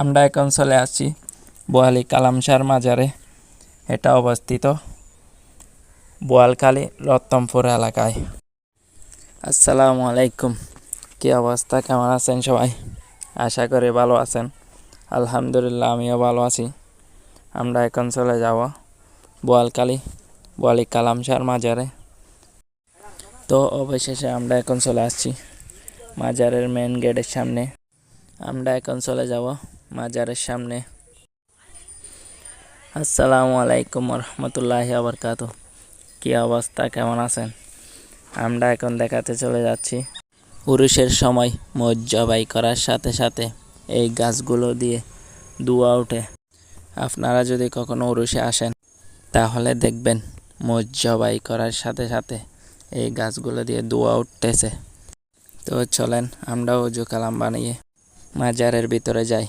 আমরা এখন চলে আসছি বোয়ালি কালামসার মাজারে। এটা অবস্থিত বোয়ালখালী রত্তমপুর এলাকায়। আসসালামু আলাইকুম। কি অবস্থা? কেমন আছেন সবাই? আশা করি ভালো আছেন। আলহামদুলিল্লাহ, আমিও ভালো আছি। আমরা এখন চলে যাব বোয়ালখালী, বোয়ালি কালামসার মাজারে। তো অবশেষে আমরা এখন চলে আসছি মাজারের মেন গেটের সামনে। আমরা এখন চলে যাব মাজারের সামনে। আসসালামু আলাইকুম রহমতুল্লাহি আবরকাত কি অবস্থা? কেমন আছেন? আমরা এখন দেখাতে চলে যাচ্ছি। পুরুষের সময় মোজ করার সাথে সাথে এই গাছগুলো দিয়ে দুয়া ওঠে। আপনারা যদি কখনো উরুষে আসেন, তাহলে দেখবেন মোজ করার সাথে সাথে এই গাছগুলো দিয়ে দোয়া উঠতেছে। তো চলেন আমরাও উজু কালাম বানিয়ে মাজারের ভিতরে যাই।